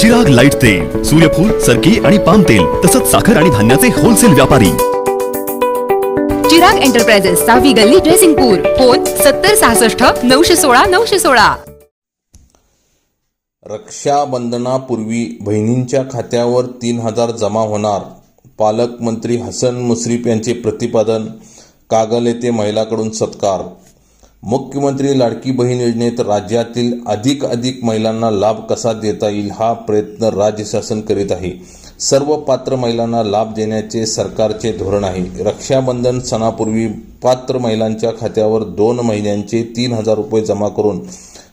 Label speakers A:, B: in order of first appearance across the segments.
A: जग लाइट तेल सूर्यफूल सरकी आणि पाम तेल तसंच साखर आणि धान्याचे होलसेल व्यापारी.
B: चिराग एंटरप्राइजेस सहावी गल्ली ड्रेसिंगपूर फोन सत्तर सहासष्ट नऊशे सोळा नऊशे सोळा.
C: रक्षाबंधनापूर्वी बहिणींच्या खात्यावर तीन हजार जमा होणार. पालकमंत्री हसन मुश्रीफ यांचे प्रतिपादन कागल येथे महिलाकडून सत्कार. मुख्यमंत्री लाडकी बहीण योजनेत राज्यातील अधिक अधिक महिलांना लाभ कसा देता येईल हा प्रयत्न राज्य शासन करीत आहे. सर्व पात्र महिलांना लाभ देण्याचे सरकारचे धोरण आहे. रक्षाबंधन सणापूर्वी पात्र महिलांच्या खात्यावर दोन महिन्यांचे तीन हजार रुपये जमा करून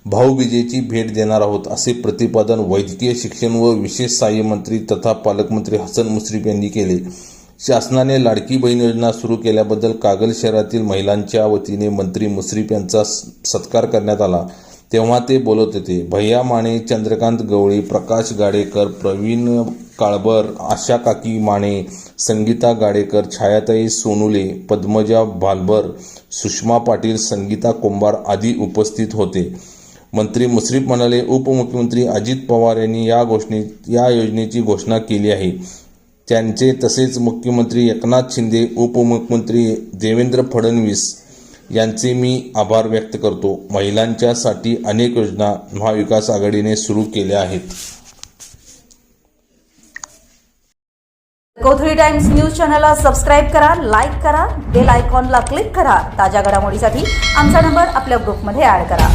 C: भाऊबीजेची भेट देणार आहोत असे प्रतिपादन वैद्यकीय शिक्षण व विशेष सहाय्य मंत्री तथा पालकमंत्री हसन मुश्रीफ यांनी केले. शासनाने लाडकी बहीण योजना सुरू केल्याबद्दल कागल शहरातील महिलांच्या वतीने मंत्री मुश्रीफ यांचा स- सत्कार करण्यात आला. तेव्हा ते बोलत होते भैया माने चंद्रकांत गवळी प्रकाश गाडेकर प्रवीण काळबर आशा काकी माने संगीता गाडेकर छायाताई सोनुले पद्मजा भालबर सुषमा पाटील संगीता कोंबार आदी उपस्थित होते. मंत्री मुश्रीफ म्हणाले उपमुख्यमंत्री अजित पवार यांनी या घोषणे या योजनेची घोषणा केली आहे. त्यांचे तसेच मुख्यमंत्री एकनाथ शिंदे उपमुख्यमंत्री देवेंद्र फडणवीस यांचे मी आभार व्यक्त करतो. महिलांच्यासाठी अनेक योजना महाविकास आघाडीने सुरू केल्या आहेत.
D: कोथळी टाइम्स न्यूज चॅनलला सबस्क्राईब करा लाईक करा बेल आयकॉनला क्लिक करा. ताज्या घडामोडीसाठी आमचा नंबर आपल्या ग्रुपमध्ये ॲड करा.